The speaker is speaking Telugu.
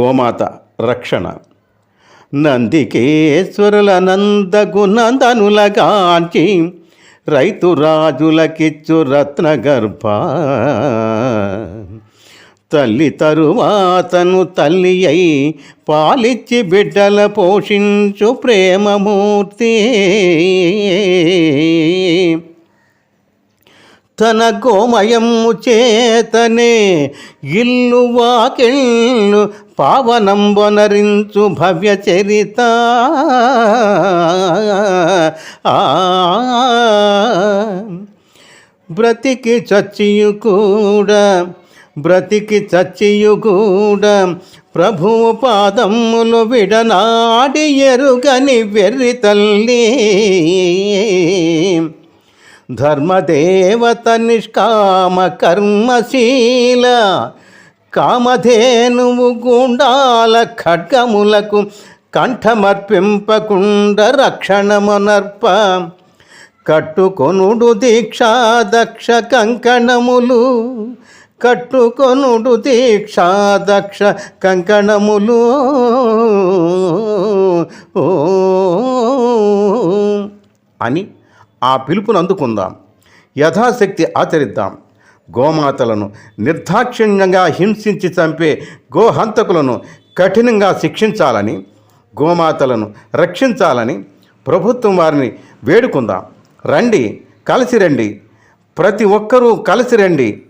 గోమాత రక్షణ. నందికేశ్వరుల నందగునందనులగాంచి రైతు రాజులకిచ్చు రత్నగర్భ. తల్లి తరువాతను తల్లి అయి పాలిచ్చి బిడ్డల పోషించు ప్రేమమూర్తి. తన గోమయము చేతనే ఇల్లు వాకిళ్ళు పావనంబొనరించు భవ్య చరిత. బ్రతికి చచ్చియు కూడా బ్రతికి చచ్చియు కూడా ప్రభు పాదములు విడనాడి ఎరుగని వెర్రి తల్లి. ధర్మదేవత నిష్కామ కర్మశీల కామధేనువు గుండాల ఖడ్గములకు కంఠమర్పింపకుండ రక్షణమునర్ప. కట్టుకొనుడు దీక్షా దక్ష కంకణములు కట్టుకొనుడు దీక్షా దక్ష కంకణములు. ఓ అని ఆ పిలుపును అందుకుందాం. యథాశక్తి ఆచరిద్దాం. గోమాతలను నిర్దాక్షిణ్యంగా హింసించి చంపే గోహంతకులను కఠినంగా శిక్షించాలని గోమాతలను రక్షించాలని ప్రభుత్వం వారిని వేడుకుందాం. రండి కలిసి రండి. ప్రతి ఒక్కరూ కలిసి రండి.